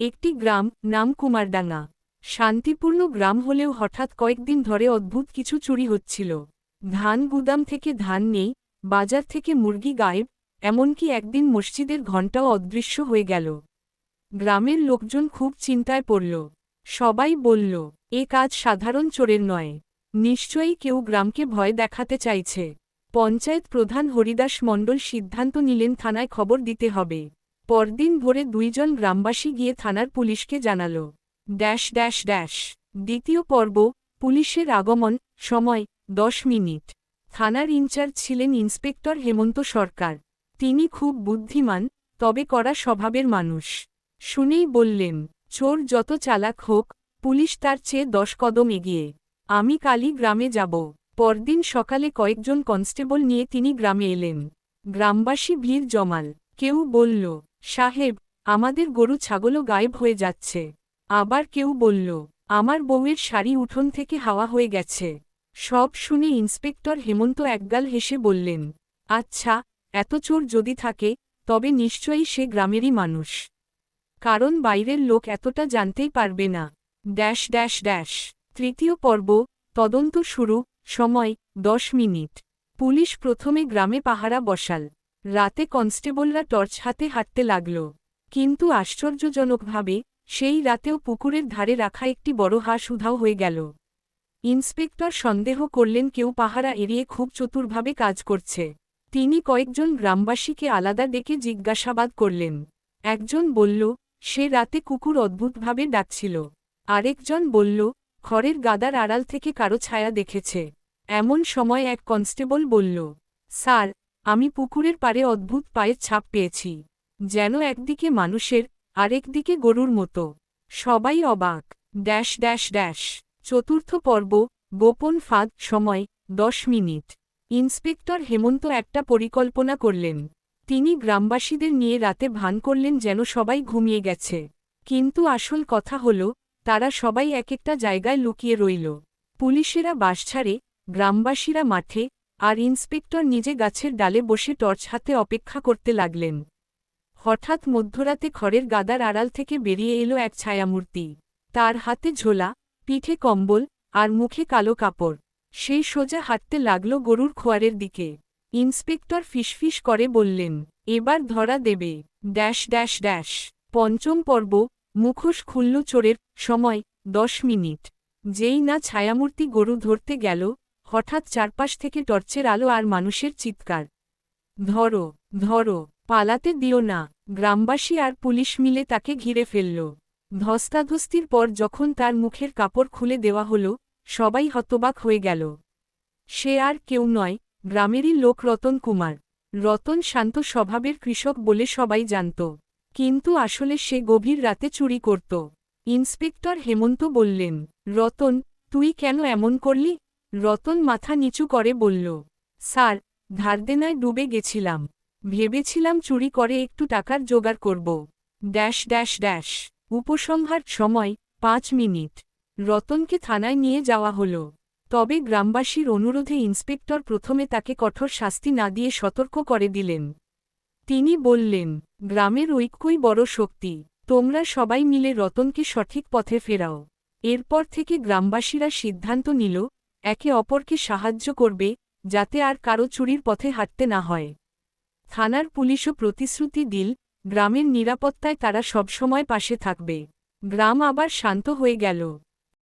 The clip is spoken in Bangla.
একটি গ্রাম, নাম কুমারডাঙ্গা। শান্তিপূর্ণ গ্রাম হলেও হঠাৎ কয়েকদিন ধরে অদ্ভুত কিছু চুরি হচ্ছিল। ধান গুদাম থেকে ধান নেই, বাজার থেকে মুরগি গায়েব, এমনকি একদিন মসজিদের ঘণ্টাও অদৃশ্য হয়ে গেল। গ্রামের লোকজন খুব চিন্তায় পড়ল। সবাই বলল, এ কাজ সাধারণ চোরের নয়। নিশ্চয়ই কেউ গ্রামকে ভয় দেখাতে চাইছে। পঞ্চায়েত প্রধান হরিদাস মণ্ডল সিদ্ধান্ত নিলেন থানায় খবর দিতে হবে। পরদিন ভোরে দুইজন গ্রামবাসী গিয়ে থানার পুলিশকে জানাল। Dash dash dash. দ্বিতীয় পর্ব, পুলিশের আগমন, সময়, দশ মিনিট। থানার ইনচার্জ ছিলেন ইন্সপেক্টর হেমন্ত সরকার। তিনি খুব বুদ্ধিমান, তবে করা স্বভাবের মানুষ। শুনেই বললেন, চোর যত চালাক হোক, পুলিশ তার চেয়ে দশ কদম এগিয়ে। আমি কালই গ্রামে যাব। পরদিন সকালে কয়েকজন কনস্টেবল নিয়ে তিনি গ্রামে এলেন। গ্রামবাসী ভিড় জমাল। কেউ বলল সাহেব, আমাদের গরু ছাগলও গায়েব হয়ে যাচ্ছে। আবার কেউ বলল, আমার বউয়ের শাড়ি উঠোন থেকে হাওয়া হয়ে গেছে। সব শুনে ইন্সপেক্টর হেমন্ত একগাল হেসে বললেন আচ্ছা এত চোর যদি থাকে, তবে নিশ্চয়ই সে গ্রামেরই মানুষ। কারণ বাইরের লোক এতটা জানতেই পারবে না। Dash dash dash. তৃতীয় পর্ব, তদন্ত শুরু, সময়, দশ মিনিট। পুলিশ প্রথমে গ্রামে পাহারা বসাল। রাতে কনস্টেবলরা টর্চ হাতে হাঁটতে লাগল। কিন্তু আশ্চর্যজনকভাবে, সেই রাতেও পুকুরের ধারে রাখা একটি বড় হাঁস উধাও হয়ে গেল। ইন্সপেক্টর সন্দেহ করলেন কেউ পাহারা এড়িয়ে খুব চতুরভাবে কাজ করছে। তিনি কয়েকজন গ্রামবাসীকে আলাদা ডেকে জিজ্ঞাসাবাদ করলেন। একজন বলল, সে রাতে কুকুর অদ্ভুতভাবে ডাকছিল। আরেকজন বলল খড়ের গাদার আড়াল থেকে কারও ছায়া দেখেছে। এমন সময় এক কনস্টেবল বলল, স্যার আমি পুকুরের পারে অদ্ভুত পায়ের ছাপ পেয়েছি, যেন একদিকে মানুষের, আরেকদিকে গরুর মতো। সবাই অবাক। Dash dash dash. চতুর্থ পর্ব, গোপন ফাঁদ, সময়, দশ মিনিট। ইন্সপেক্টর হেমন্ত একটা পরিকল্পনা করলেন। তিনি গ্রামবাসীদের নিয়ে রাতে ভান করলেন যেন সবাই ঘুমিয়ে গেছে। কিন্তু আসল কথা হল, তারা সবাই এক একটা জায়গায় লুকিয়ে রইল। পুলিশেরা বাস ছাড়ে, গ্রামবাসীরা মাঠে আর ইন্সপেক্টর নিজে গাছের ডালে বসে টর্চ হাতে অপেক্ষা করতে লাগলেন। হঠাৎ মধ্যরাতে খড়ের গাদার আড়াল থেকে বেরিয়ে এলো এক ছায়ামূর্তি। তার হাতে ঝোলা, পিঠে কম্বল আর মুখে কালো কাপড়। সেই সোজা হাঁটতে লাগল গরুর খোয়ারের দিকে। ইন্সপেক্টর ফিসফিস করে বললেন, এবার ধরা দেবে। Dash dash dash. পঞ্চম পর্ব, মুখোশ খুলল চোরের সময়, দশ মিনিট। যেই না ছায়ামূর্তি গরু ধরতে গেল হঠাৎ চারপাশ থেকে টর্চের আলো আর মানুষের চিৎকার। ধরো ধরো, পালাতে দিও না, গ্রামবাসী আর পুলিশ মিলে তাকে ঘিরে ফেলল। ধস্তাধস্তির পর যখন তার মুখের কাপড় খুলে দেওয়া হল, সবাই হতবাক হয়ে গেল। সে আর কেউ নয়, গ্রামেরই লোক রতন কুমার। রতন শান্ত স্বভাবের কৃষক বলে সবাই জানত। কিন্তু আসলে সে গভীর রাতে চুরি করত। ইন্সপেক্টর হেমন্ত বললেন, রতন, তুই কেন এমন করলি? রতন মাথা নিচু করে বলল, স্যার, ধারদেনায় ডুবে গেছিলাম। ভেবেছিলাম চুরি করে একটু টাকার জোগাড় করব। Dash dash dash. উপসংহার সময়, পাঁচ মিনিট। রতনকে থানায় নিয়ে যাওয়া হল। তবে গ্রামবাসীর অনুরোধে ইন্সপেক্টর প্রথমে তাকে কঠোর শাস্তি না দিয়ে সতর্ক করে দিলেন। তিনি বললেন, গ্রামের ঐক্যই বড় শক্তি। তোমরা সবাই মিলে রতনকে সঠিক পথে ফেরাও। এরপর থেকে গ্রামবাসীরা সিদ্ধান্ত নিল একে অপরকে সাহায্য করবে, যাতে আর কারও চুরির পথে হাঁটতে না হয়। থানার পুলিশও প্রতিশ্রুতি দিল, গ্রামের নিরাপত্তায় তারা সবসময় পাশে থাকবে। গ্রাম আবার শান্ত হয়ে গেল।